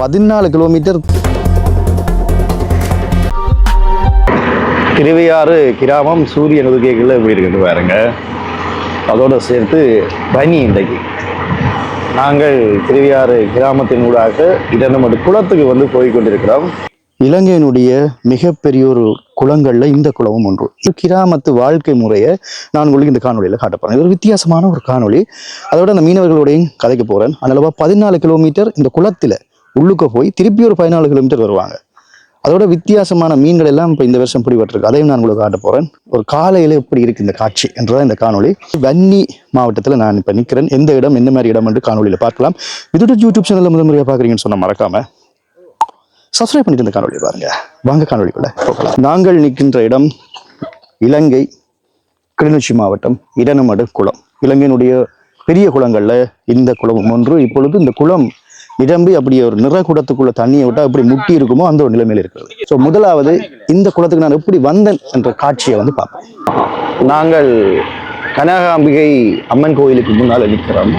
பதினாலு கிலோமீட்டர். திருவையாறு கிராமம் சூரியன் உதுகைகளில் எப்படி இருக்குன்னு பாருங்க. அதோடு சேர்த்து பனி இன்றைக்கு. நாங்கள் திருவையாறு கிராமத்தின் ஊடாக இரண்டு குளத்துக்கு வந்து போய் கொண்டிருக்கிறோம் இலங்கையினுடைய மிகப்பெரிய ஒரு குளங்கள்ல இந்த குளமும் ஒன்று. இது கிராமத்து வாழ்க்கை முறையை நான் உங்களுக்கு இந்த காணொலியில் காட்ட போறேன். இது ஒரு வித்தியாசமான ஒரு காணொளி. அதோட அந்த மீனவர்களோடையும் கதைக்க போறேன். அதனால பதினாலு கிலோமீட்டர் இந்த குளத்துல உள்ளுக்க போய் திருப்பி ஒரு பதினாலு கிலோமீட்டர் வருவாங்க. அதோட வித்தியாசமான மீன்கள் எல்லாம் இப்போ இந்த வருஷம் பிடிபட்டிருக்கு. அதையும் நான் உங்களுக்கு காட்ட போறேன். ஒரு காலையில எப்படி இருக்கு இந்த காட்சி என்றதான் இந்த காணொலி வன்னி மாவட்டத்தில் நான் இப்போ நிற்கிறேன் எந்த இடம் எந்த மாதிரி இடம் என்று காணொலியில் பார்க்கலாம். இதோட யூடியூப் சேனலில் முதல் முறையாக பார்க்குறீங்கன்னு சொன்ன மறக்காம சப்ஸ்கிரைப் பண்ணிட்டு இந்த காணொலி பாருங்க. வாங்க காணொலிக்குள்ள போகலாம். நாங்கள் நிற்கின்ற இடம் இலங்கை கிளிநொச்சி மாவட்டம் இடனமடு குளம். இலங்கையினுடைய பெரிய குளங்களில் இந்த குளம் ஒன்று. இப்பொழுது இந்த குளம் நிரம்பி அப்படி ஒரு நிற குடத்துக்குள்ள தண்ணியை விட்டா எப்படி முட்டி இருக்குமோ அந்த ஒரு நிலைமையில் இருக்கிறது. ஸோ முதலாவது இந்த குளத்துக்கு நான் எப்படி வந்தேன் என்ற காட்சியை வந்து பார்ப்போம். நாங்கள் கனகாம்பிகை அம்மன் கோயிலுக்கு முன்னால் நிற்கிறோம்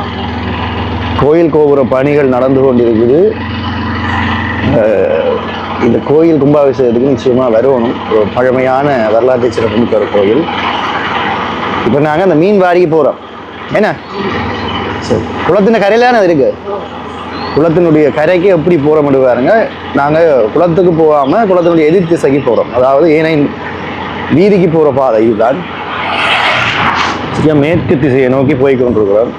கோயில் கோபுர பணிகள் நடந்து கொண்டிருக்குது. இந்த கோயில் கும்பாபிஷேகத்துக்கு நிச்சயமா வரணும். ஒரு பழமையான வரலாற்று சிறப்புமிக்க ஒரு கோயில். இப்போ நாங்கள் அந்த மீன் வாரிக்கு போகிறோம் என்ன? சரி. குளத்தின் கரையிலான தானே இருக்கு? குளத்தினுடைய கரைக்கு எப்படி போகிறோம் பாருங்க நாங்கள் குளத்துக்கு போகாமல் குளத்தினுடைய எதிர் திசைக்கு போகிறோம் அதாவது ஏனை வீதிக்கு போகிற பாதை இதுதான் மேற்கு திசையை நோக்கி போய் கொண்டிருக்கிறோம்.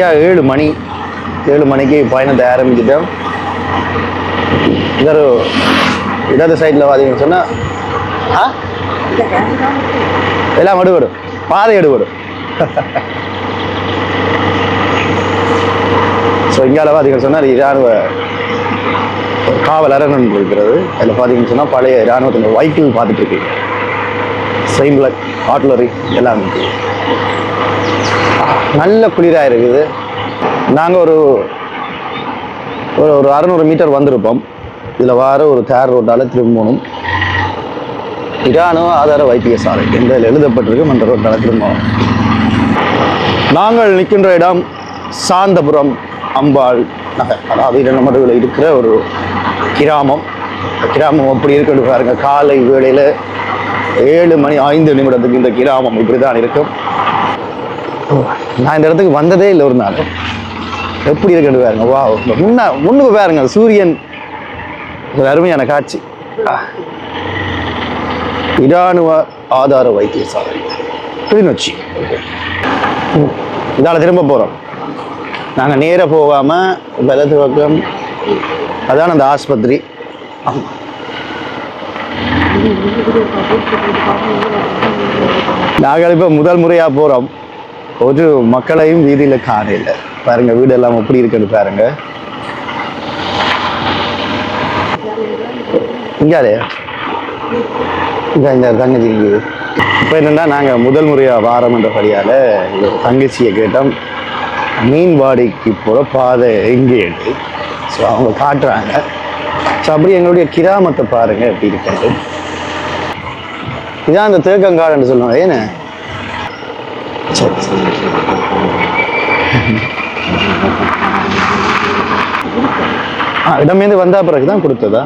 ஏழு மணி ஏழு மணிக்கு பயணத்தை ஆரம்பிச்சிட்டோம். இதொரு இடது சைடில் பார்த்தீங்கன்னு சொன்னால் ஆ? எல்லாம் எடுபடும். பாதை எடுபடும். ஸோ இங்கால பார்த்தீங்கன்னு சொன்னால் இராணுவ காவல் அரண் இருக்கிறது. அதில் பார்த்தீங்கன்னு சொன்னால் பழைய இராணுவத்தின் வைக்கிள் பார்த்துட்டு இருக்கு. சைம்பிள் ஆட்லரி எல்லாம் இருக்கு. நல்ல குளிராக இருக்குது. நாங்கள் ஒரு ஒரு ஒரு அறநூறு மீட்டர் வந்திருப்போம். இதில் வார ஒரு தேர் ரோட்டால் திரும்பணும் இராணுவ ஆதார வைத்தியசாலை எந்த எழுதப்பட்டிருக்கு அந்த ரோட்டால் திரும்பணும் நாங்கள் நிற்கின்ற இடம் சாந்தபுரம் அம்பாள் நகர். அதாவது இரண்டு இருக்கிற ஒரு கிராமம். கிராமம் அப்படி இருக்கிறது பாருங்க. காலை வேளையில் ஏழு மணி ஐந்து நிமிடத்துக்கு இந்த கிராமம் இப்படி தான் இருக்கும். நான் இந்த இடத்துக்கு வந்ததே இல்லை ஒரு நாள். எப்படி இருக்கிறது பாருங்க. வா முன்ன முன்னுக்கு பாருங்க. சூரியன். ஒரு அருமையான காட்சி. இராணுவ ஆதார வைத்தியசாலை. கிளிநொச்சி. இதால் திரும்ப போகிறோம் நாங்கள் நேராக போகாமல் வெள்ளத்து பக்கம் அதான் அந்த ஆஸ்பத்திரி. நாங்கள் இப்போ முதல் முறையாக போகிறோம் ஒரு மக்களையும் வீதியில் காணையில் பாருங்கள் வீடெல்லாம் எப்படி இருக்குன்னு பாருங்கள் இங்கே இங்கே இந்த தங்கச்சி இப்போ என்னென்னா நாங்கள் முதல் முறையாக வாரம் என்றபடியால் எங்கள் தங்கச்சியை கேட்டோம். மீன்வாடிக்கு போகிற பாதை எங்கே ஸோ அவங்க காட்டுறாங்க. ஸோ அப்படி எங்களுடைய கிராமத்தை பாருங்கள் எப்படி இருக்கிறது இதான் அந்த தேக்கங்காடுன்னு சொல்லுவாங்க. ஏன்னு சரி சரி இடமேந்து வந்தா பிறகு தான் கொடுத்ததா?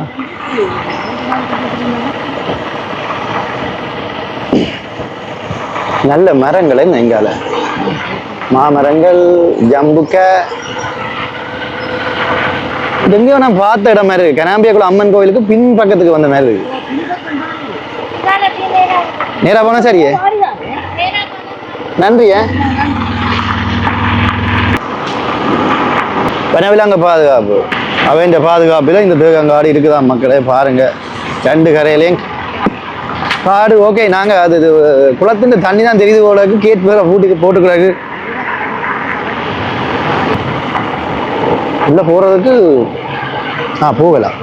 நல்ல மரங்களை நெங்கால எங்கால மாமரங்கள் ஜம்புக்க. எங்கேயோ நான் பார்த்த இடம் மாதிரி இருக்கு. கனாம்பியாக்குள்ள அம்மன் கோவிலுக்கு பின் பக்கத்துக்கு வந்த மாதிரி இருக்கு. நேரா போனா சரியே நன்றியே வனவிலங்க பாதுகாப்பு. அவன் பாதுகாப்பில் இந்த தேகங்காடு இருக்குதான் மக்களே பாருங்க. ரெண்டு கரையிலையும் காடு ஓகே நாங்கள் அது இது தண்ணி தான் தெரியுது போலக்கு கேட் வேற பூட்டி போட்டுக்கிறாரு உள்ள போகிறதுக்கு ஆ போகலாம்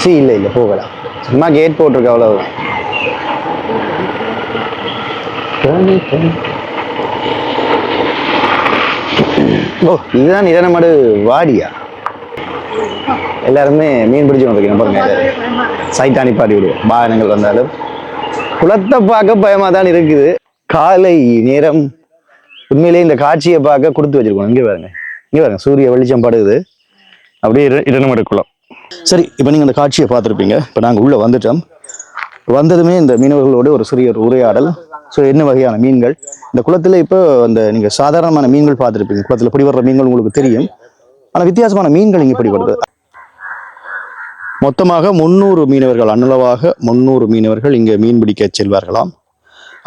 சி இல்லை இல்லை போகலாம் சும்மா கேட் போட்டிருக்க அவ்வளவுதான் ஓ இதுதான் நிதானமாடு வாடியா? எல்லாருமே மீன் பிடிச்சு வந்துருக்கீங்க பாருங்க. சைட்டானி பாடி விடுவோம். வாகனங்கள் வந்தாலும். குளத்தை பார்க்க பயமாக தான் இருக்குது. காலை நேரம் உண்மையிலேயே இந்த காட்சியை பார்க்க கொடுத்து வச்சிருக்கோம். இங்கே பாருங்க. இங்கே பாருங்க. சூரிய வெளிச்சம் படுது அப்படியே இரு இரண்டு குளம். சரி இப்போ நீங்கள் இந்த காட்சியை பார்த்துருப்பீங்க. இப்போ நாங்கள் உள்ளே வந்துட்டோம். வந்ததுமே இந்த மீனவர்களோட ஒரு சிறிய ஒரு உரையாடல். ஸோ என்ன வகையான மீன்கள்? இந்த குளத்தில் இப்போ அந்த நீங்கள் சாதாரணமான மீன்கள் பார்த்துருப்பீங்க. குளத்தில் பிடிவர்ற மீன்கள் உங்களுக்கு தெரியும். ஆனால் வித்தியாசமான மீன்கள் இங்கே பிடிபடுது. மொத்தமாக முந்நூறு மீனவர்கள் அன்னளவாக முந்நூறு மீனவர்கள் இங்கே மீன் பிடிக்க செல்வார்களாம்.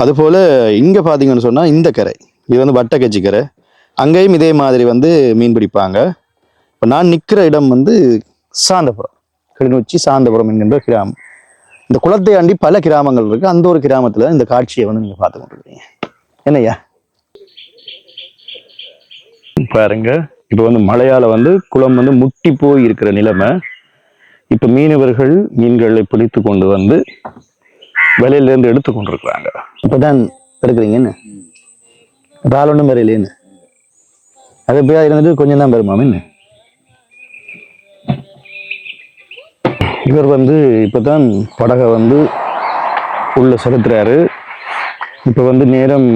அதுபோல் இங்கே பார்த்தீங்கன்னு சொன்னால் இந்த கரை இது வந்து வட்டக்கச்சி கரை. அங்கேயும் இதே மாதிரி வந்து மீன் பிடிப்பாங்க. இப்போ நான் நிற்கிற இடம் வந்து சாந்தபுரம் கிளிநொச்சி சாந்தபுரம் என்கின்ற கிராமம். இந்த குளத்தை ஆண்டி பல கிராமங்கள் இருக்குது அந்த ஒரு கிராமத்தில் இந்த காட்சியை வந்து நீங்கள் பார்த்து கொண்டிருக்கீங்க என்னய்யா? பாருங்க இப்போ வந்து மழையால் வந்து குளம் வந்து முட்டி போய் இருக்கிற நிலைமை. இப்ப மீனவர்கள் மீன்களை பிடித்து கொண்டு வந்து வெளியில இருந்து எடுத்து கொண்டிருக்கிறாங்க. இப்பதான் எடுக்கிறீங்க என்ன? பால் ஒன்றும் வரையிலேன்னு அது எப்படியா இருந்துட்டு கொஞ்சம் தான் வருமாம் மீன் இவர் வந்து இப்பதான் படகை வந்து உள்ள செலுத்துறாரு. இப்ப வந்து நேரம்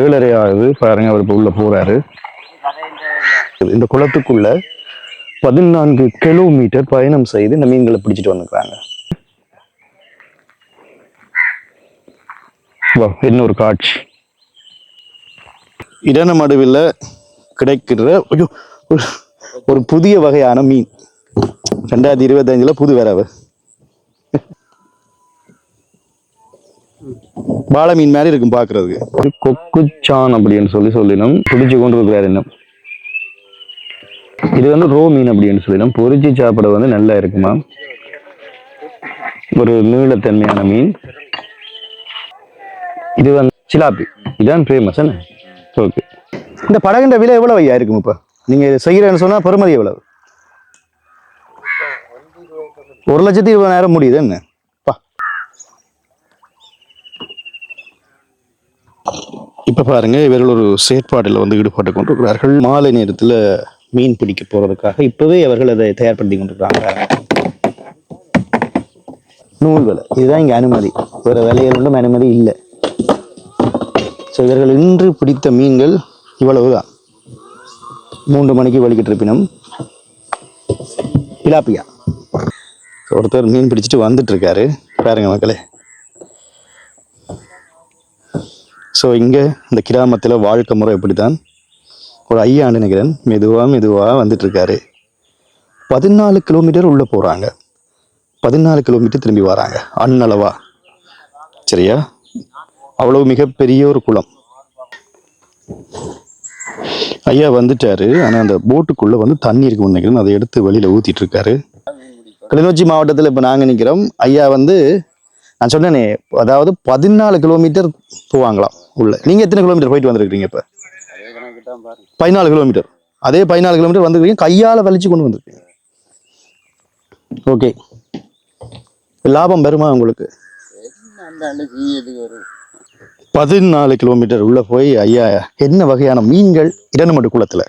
ஏழரை ஆகுது. பாருங்க அவர் இப்ப உள்ள போறாரு. இந்த குளத்துக்குள்ள பதினான்கு கிலோமீட்டர் பயணம் செய்து இந்த மீன்களை பிடிச்சிட்டு வந்துக்கிறாங்க வா, இன்னொரு காட்சி. இடன மடுவில் கிடைக்கிற ஒரு- ஒரு புதிய வகையான மீன். ரெண்டாயிரத்தி இருபத்தஞ்சில் புது வரவு. வாழை மீன் மாதிரி இருக்கும் பார்க்கறதுக்கு கொக்குச்சான் அப்படின்னு சொல்லி சொல்லினோம். பிடிச்சு கொண்டு இருக்கிறார் இன்னும் இது வந்து ரோ மீன் அப்படின்னு சொல்லிடும். பொறிச்சு சாப்பிட வந்து நல்லா இருக்குமா ஒரு நீளத்தன்மையான மீன். இது வந்து சிலாப்பி. இதான் ஃபேமஸ் என்ன? ஓகே இந்த படகுன்ற விலை எவ்வளவு ஐயா இருக்கும் இப்போ? நீங்க செய்கிறேன்னு செய்யறேன்னு சொன்னா பெருமதி எவ்வளவு? ஒரு லட்சத்தி இருபதாயிரம் முடியுது என்ன? பா. இப்ப பாருங்க இவர்கள் ஒரு செயற்பாட்டில் வந்து ஈடுபட்டு கொண்டிருக்கிறார்கள். மாலை நேரத்தில் மீன் பிடிக்க போறதுக்காக இப்போவே அவர்கள் அதை தயார்படுத்தி கொண்டிருக்கிறாங்க. நூல் விலை இதுதான் இங்க அனுமதி. வேறு விலைகள் ஒன்றும் அனுமதி இல்லை. ஸோ இவர்கள் இன்று பிடித்த மீன்கள் இவ்வளவுதான். மூன்று மணிக்கு வலிக்கிட்டு இருப்பினும் பிலாப்பியா. ஒருத்தர் மீன் பிடிச்சிட்டு வந்துட்டு இருக்காரு. பாருங்க மக்களே. ஸோ இங்கே இந்த கிராமத்தில் வாழ்க்கை முறை இப்படி தான் ஒரு ஐயாண்டு நினைக்கிறேன் மெதுவாக மெதுவாக வந்துட்டுருக்காரு. பதினாலு கிலோமீட்டர் உள்ளே போகிறாங்க பதினாலு கிலோமீட்டர் திரும்பி வராங்க. அண்ணளவா. சரியா? அவ்வளவு மிகப்பெரிய ஒரு குளம். ஐயா வந்துட்டாரு. ஆனால் அந்த போட்டுக்குள்ளே வந்து தண்ணி இருக்குன்னு நினைக்கிறேன் அதை எடுத்து வெளியில் ஊற்றிட்டு இருக்காரு கிளிநொச்சி மாவட்டத்தில் இப்போ நாங்கள் நிற்கிறோம் ஐயா வந்து நான் சொன்னேனே அதாவது பதினாலு கிலோமீட்டர் போவாங்களாம் உள்ள. நீங்கள் எத்தனை கிலோமீட்டர் போயிட்டு வந்துருக்கீங்க இப்போ? பதினாலு கிலோமீட்டர். அதே பதினாலு கிலோமீட்டர் வந்திருக்கீங்க. கையால் வலிச்சு கொண்டு வந்திருக்கீங்க. ஓகே. லாபம் வருமா உங்களுக்கு? பதினாலு கிலோமீட்டர் உள்ள போய் ஐயா என்ன வகையான மீன்கள் இடநமட்டு குளத்துல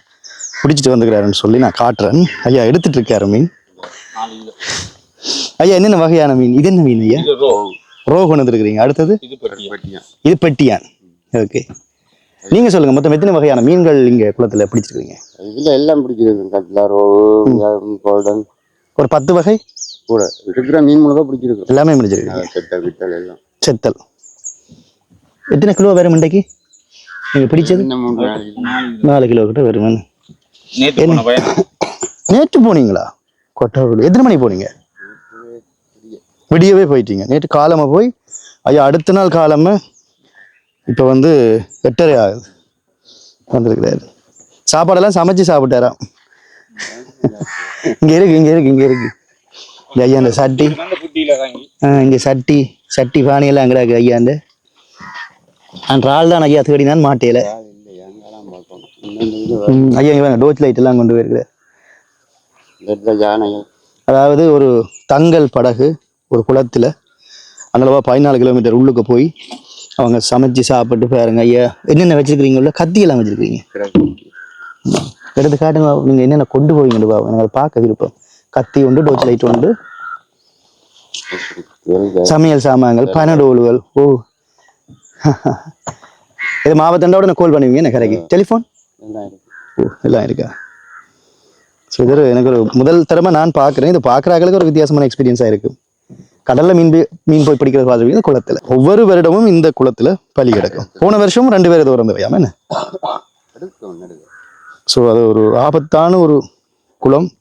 பிடிச்சிட்டு வந்துக்கிறாருன்னு சொல்லி நான் காட்டுறேன். ஐயா எடுத்துட்டு இருக்காரு மீன். ஐயா என்னென்ன வகையான மீன்? இது என்ன மீன் ஐயா? ரோ கொண்டு வந்துருக்கிறீங்க. அடுத்தது? இது பெட்டியான். ஓகே. நீங்க சொல்லுங்க மொத்தம் எத்தனை வகையான மீன்கள் இங்க குளத்துல பிடிச்சிருக்கீங்க? இதுல எல்லாம் பிடிச்சிருக்கு கட்லா ரோவு கோல்டன். ஒரு பத்து வகை? கூட இருக்கிற மீன் முழுக்க பிடிச்சிருக்கு. எல்லாமே பிடிச்சிருக்கீங்க செட்டல் கிட்டல் எல்லாம். செத்தல். எத்தனை கிலோ வரும் இன்றைக்கு? நீங்க பிடிச்சது? மூணு நாலு கிலோ. கிட்ட வரும். நேத்து போன பையன். நேற்று போனீங்களா? கொட்டாரோடு எத்தனை மணிக்கு போனீங்க? விடியவே போயிட்டீங்க. நேற்று காலமா போய் ஐயா அடுத்த நாள் காலமா இப்போ வந்து எட்டரை ஆகுது. வந்திருக்கிறாரு. சாப்பாடெல்லாம் சமைச்சு சாப்பிட்டாராம். இங்க இருக்கு இங்க இருக்கு இங்க இருக்கு. இந்த ஐயா இந்த சட்டி. ஆ, இங்க சட்டி சட்டி பானையெல்லாம் அங்கே இருக்கு ஐயா அந்த. அந்த ஆள் தான் ஐயா தேடினான் மாட்டையில ம், ஐயா இவங்க டோச் லைட் எல்லாம் கொண்டு போயிருக்கிறார். அதாவது ஒரு தங்கல் படகு ஒரு குளத்துல அந்தளவா பதினாலு கிலோமீட்டர் உள்ளுக்கு போய் அவங்க சமைச்சு சாப்பிட்டு பாருங்க. ஐயா என்னென்ன வச்சிருக்கிறீங்க உள்ள கத்தி எல்லாம் வச்சிருக்கீங்க எடுத்து காட்டுங்க நீங்க என்னென்ன கொண்டு போவீங்கன்னு பாவம் எனக்கு அதை பார்க்க விருப்பம். கத்தி உண்டு டோச் லைட் உண்டு. சமையல் சாமான்கள் பனடோல்கள் ஓ. இது மாவட்டண்டோட நான் கால் பண்ணுவீங்க என்ன கரைக்கு டெலிஃபோன் ஓ எல்லாம் இருக்கா? ஸோ இது எனக்கு ஒரு முதல் தரமாக நான் பார்க்குறேன். இது பார்க்குறாங்களுக்கு ஒரு வித்தியாசமான எக்ஸ்பீரியன்ஸாக இருக்குது கடல்ல மீன் பி- மீன் போய் பிடிக்கிறது பார்த்துருக்கீங்க குளத்துல. ஒவ்வொரு வருடமும் இந்த குளத்துல பலி கிடக்கும். போன வருஷமும் ரெண்டு பேர் தூரம் வையாம என்ன? ஸோ அது ஒரு ஆபத்தான ஒரு குளம்.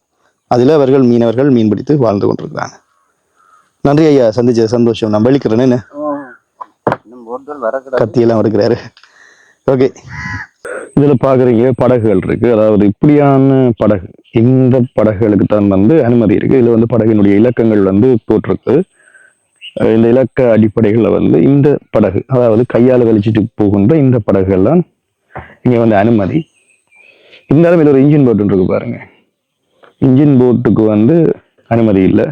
அதில் அவர்கள் மீனவர்கள் மீன் பிடித்து வாழ்ந்து கொண்டிருக்கிறாங்க. நன்றி ஐயா சந்திச்ச சந்தோஷம். நான் வெளிக்கிறேன்னு என்ன? கத்தியெல்லாம் வருகிறாரு ஓகே இதில் பார்க்குறீங்க படகுகள் இருக்கு. அதாவது இப்படியான படகு இந்த படகுகளுக்கு தான் வந்து அனுமதி இருக்கு. இதில் வந்து படகினுடைய இலக்கங்கள் வந்து போட்டிருக்கு. இந்த இலக்க அடிப்படைகளில் வந்து இந்த படகு அதாவது கையால் வெளிச்சிட்டு போகின்ற இந்த படகுகள்லாம் இங்கே வந்து அனுமதி. இருந்தாலும் இதில் ஒரு இன்ஜின் போட் இருக்கு பாருங்க. இன்ஜின் போட்டுக்கு வந்து அனுமதி இல்லை.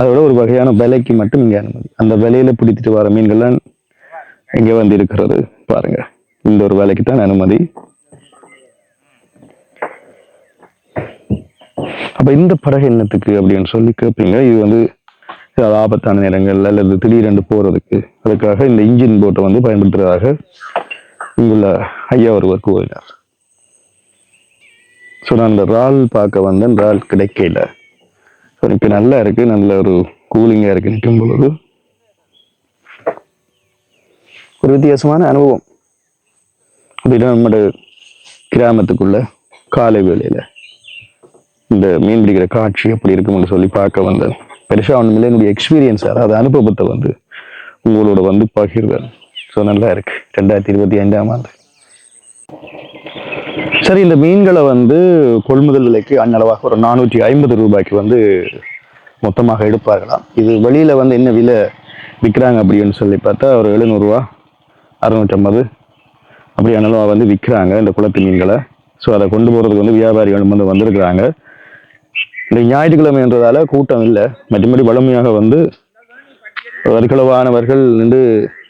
அதோட ஒரு வகையான விலைக்கு மட்டும் இங்கே அனுமதி. அந்த விலையில பிடித்துட்டு வர மீன்கள்லாம் இங்கே வந்து இருக்கிறது பாருங்க. இந்த ஒரு வேலைக்கு தான் அனுமதி. அப்ப இந்த படகு என்னத்துக்கு அப்படின்னு சொல்லி கேட்பீங்க. இது வந்து ஏதாவது ஆபத்தான நேரங்கள் அல்லது திடீரென்று போறதுக்கு அதுக்காக இந்த இன்ஜின் போட்டை வந்து பயன்படுத்துறதாக இங்குள்ள ஐயா ஒருவர் கூறினார். ஸோ நான் இந்த இறால் பார்க்க வந்தேன். இறால் கிடைக்கல. ஸோ இப்போ நல்லா இருக்கு. நல்ல ஒரு கூலிங்காக இருக்கு நிற்கும் பொழுது. ஒரு வித்தியாசமான அனுபவம். அப்படின்னா நம்மளோட கிராமத்துக்குள்ள காலை வேளையில இந்த மீன் பிடிக்கிற காட்சி அப்படி இருக்கும்னு சொல்லி பார்க்க வந்தேன். பெருசாக ஒன்றும் இல்லை என்னுடைய எக்ஸ்பீரியன்ஸ் அதாவது அனுபவத்தை வந்து உங்களோட வந்து பகிர்வேன் ஸோ நல்லா இருக்கு. ரெண்டாயிரத்தி இருபத்தி ஐந்தாம் ஆண்டு. சரி இந்த மீன்களை வந்து கொள்முதல் விலைக்கு அன்னளவாக ஒரு நானூற்றி ஐம்பது ரூபாய்க்கு வந்து மொத்தமாக எடுப்பார்களாம். இது வெளியில் வந்து என்ன விலை விற்கிறாங்க அப்படின்னு சொல்லி பார்த்தா ஒரு எழுநூறுவா அறுநூற்றம்பது. அப்படி அனலவா வந்து விற்கிறாங்க இந்த குளத்து மீன்களை. ஸோ அதை கொண்டு போகிறதுக்கு வந்து வியாபாரிகள் வந்து வந்திருக்கிறாங்க. இந்த ஞாயிற்றுக்கிழமை என்றதால கூட்டம் இல்லை. மற்றபடி வலிமையாக வந்து வர்களவானவர்கள் நின்று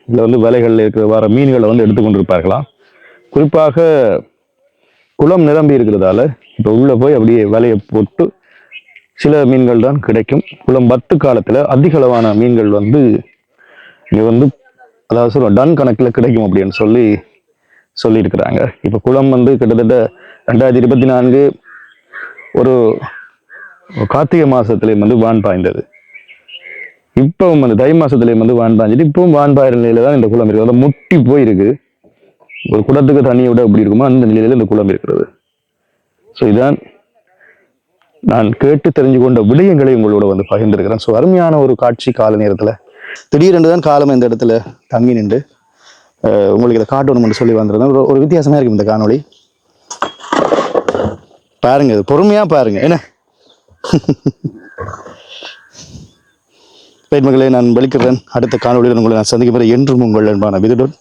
இதில் வந்து வலைகளில் இருக்கிற வர மீன்களை வந்து எடுத்துக்கொண்டிருப்பார்களாம் குறிப்பாக குளம் நிரம்பி இருக்கிறதால இப்போ உள்ளே போய் அப்படியே வலையை போட்டு சில மீன்கள் தான் கிடைக்கும். குளம் பத்து காலத்தில் அதிகளவான மீன்கள் வந்து இங்கே வந்து அதாவது சொல்லுவோம் டன் கணக்கில் கிடைக்கும் அப்படின்னு சொல்லி சொல்லியிருக்கிறாங்க. இப்போ குளம் வந்து கிட்டத்தட்ட ரெண்டாயிரத்தி இருபத்தி நான்கு ஒரு கார்த்திகை மாதத்துலேயும் வந்து வான் பாய்ந்தது. இப்பவும் வந்து தை மாசத்துலேயும் வந்து வான் பாய்ஞ்சிட்டு இப்பவும் வான் பாயிற நிலையில தான் இந்த குளம் இருக்குது. அதாவது முட்டி போயிருக்கு. ஒரு குளத்துக்கு தண்ணியை விட எப்படி இருக்குமோ அந்த நிலையில இந்த குளம் இருக்கிறது. ஸோ இதான் நான் கேட்டு தெரிஞ்சு கொண்ட விடயங்களை உங்களோட வந்து பகிர்ந்திருக்கிறேன். ஸோ அருமையான ஒரு காட்சி கால நேரத்தில் திடீரென்று தான் காலம் இந்த இடத்துல தங்கி நின்று உங்களுக்கு இதை காட்டணும்னு சொல்லி வந்திருந்தேன். ஒரு ஒரு இருக்கும் இந்த காணொலி பாருங்க இது பொறுமையாக பாருங்க. என்ன? பெண்மகளை நான் வெளிக்கிறேன் அடுத்த காணொலியில் உங்களை நான் சந்திக்கும் வரை என்றும் உங்கள் அன்பான விதுடன்.